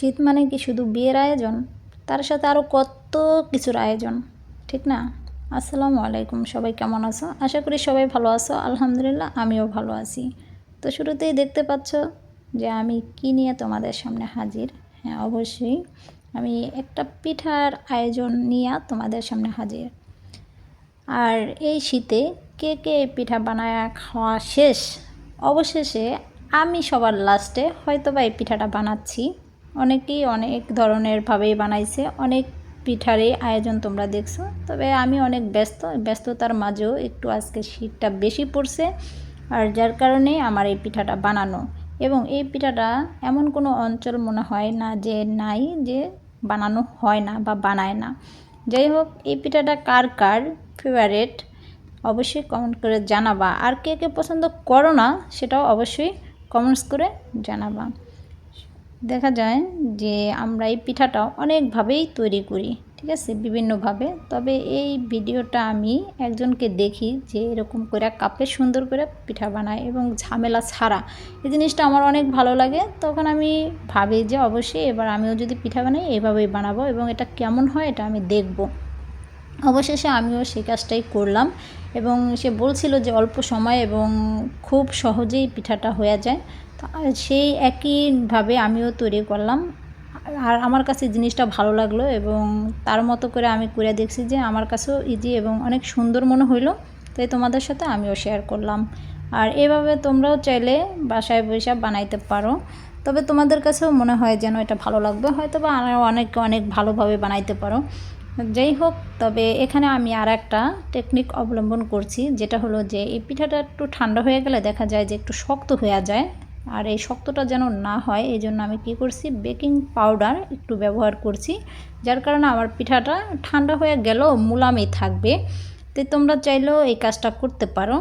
শীত মানে কি শুধু বিয়ের আয়োজন? তার সাথে আরও কত কিছুর আয়োজন, ঠিক না? আসসালামু আলাইকুম, সবাই কেমন আছো? আশা করি সবাই ভালো আছো, আলহামদুলিল্লাহ আমিও ভালো আছি। তো শুরুতেই দেখতে পাচ্ছ যে আমি কি নিয়ে তোমাদের সামনে হাজির। হ্যাঁ অবশ্যই আমি একটা পিঠার আয়োজন নিয়ে তোমাদের সামনে হাজির। আর এই শীতে কে কে পিঠা বানায় খাওয়া শেষ? অবশেষে আমি সবার লাস্টে হয়তো বা এই পিঠাটা বানাচ্ছি। অনেকেই অনেক ধরনের ভাবেই বানাইছে, অনেক পিঠারই আয়োজন তোমরা দেখছ। তবে আমি অনেক ব্যস্ত, ব্যস্ততার মাঝেও একটু আজকে শীতটা বেশি পড়ছে আর যার কারণে আমার এই পিঠাটা বানানো। এবং এই পিঠাটা এমন কোনো অঞ্চল মনে হয় না যে নাই যে বানানো হয় না বা বানায় না। যাই হোক, এই পিঠাটা কার কার ফেভারেট অবশ্যই কমেন্ট করে জানাবা। আর কে কে পছন্দ করো না, সেটাও অবশ্যই কমেন্টস করে জানাবা। দেখা যায় যে আমরা এই পিঠাটা অনেকভাবেই তৈরি করি, ঠিক আছে? বিভিন্নভাবে। তবে এই ভিডিওটা আমি একজনকে দেখি যে এরকম করে কাপে সুন্দর করে পিঠা বানায় এবং ঝামেলা ছাড়া। এই জিনিসটা আমার অনেক ভালো লাগে। তখন আমি ভাবি যে অবশ্যই এবার আমিও যদি পিঠা বানাই, এভাবেই বানাবো এবং এটা কেমন হয় এটা আমি দেখব। অবশেষে আমিও সেই কাজটাই করলাম এবং সে বলছিল যে অল্প সময় এবং খুব সহজেই পিঠাটা হয়ে যায়। সেই একইভাবে আমিও তৈরি করলাম। আর আমার কাছে জিনিসটা ভালো লাগল এবং তার মতো করে আমি করে দেখছি যে আমার কাছেও ইজি এবং অনেক সুন্দর মনে হইল। তাই তোমাদের সাথে আমিও শেয়ার করলাম। আর এভাবে তোমরাও চাইলে বাসায় বৈশাখ বানাইতে পারো। তবে তোমাদের কাছেও মনে হয় যেন এটা ভালো লাগবে। হয়তো বা অনেক অনেক ভালোভাবে বানাইতে পারো। যাই হোক, তবে এখানে আমি আর একটা টেকনিক অবলম্বন করছি, যেটা হলো যে এই পিঠাটা একটু ঠান্ডা হয়ে গেলে দেখা যায় যে একটু শক্ত হয়ে যায়। আর এই শক্তটা যেন না হয় এই জন্য আমি কি করছি বেকিং পাউডার একটু ব্যবহার করছি, যার কারণে আমার পিঠাটা ঠান্ডা হয়ে গেলেও মুলামি থাকবে। তো তোমরা চাইলেও এই কাজটা করতে পারো।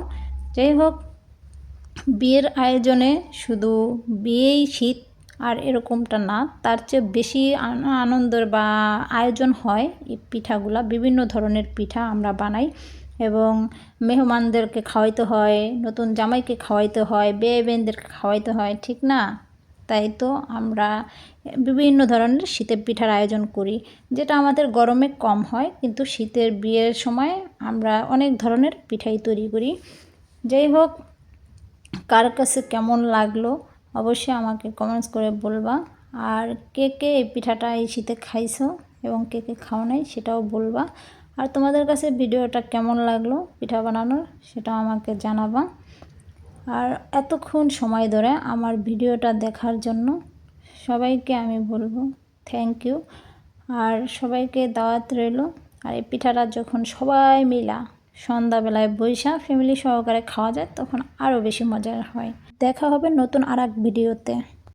যাই হোক, বিয়ের আয়োজনে শুধু বিয়েই শীত আর এরকমটা না। তার চেয়ে বেশি আনন্দের বা আয়োজন হয় এই পিঠাগুলা। বিভিন্ন ধরনের পিঠা আমরা বানাই এবং মেহমানদেরকে খাওয়াইতে হয়, নতুন জামাইকে খাওয়াইতে হয়, বেয়ে বেনদেরকে খাওয়াইতে হয়, ঠিক না? তাই তো আমরা বিভিন্ন ধরনের শীতের পিঠার আয়োজন করি, যেটা আমাদের গরমে কম হয়, কিন্তু শীতের বিয়ের সময় আমরা অনেক ধরনের পিঠাই তৈরি করি। যাই হোক, কার কাছে কেমন লাগল অবশ্যই আমাকে কমেন্টস করে বলবা। আর কে কে এই পিঠাটা এই শীতে খাইছো এবং কে কে খাও নাই সেটাও বলবা। আর তোমাদের কাছে ভিডিওটা কেমন লাগল পিঠা বানানোর সেটাও আমাকে জানাবা। আর এতক্ষণ সময় ধরে আমার ভিডিওটা দেখার জন্য সবাইকে আমি বলব থ্যাংক ইউ আর সবাইকে দাওয়াত রইল। আর এই পিঠাটা যখন সবাই মিলা সন্ধ্যাবেলায় বৈশা ফ্যামিলি সহকারে খাওয়া যায়, তখন আরও বেশি মজার হয়। দেখা হবে নতুন আর এক ভিডিওতে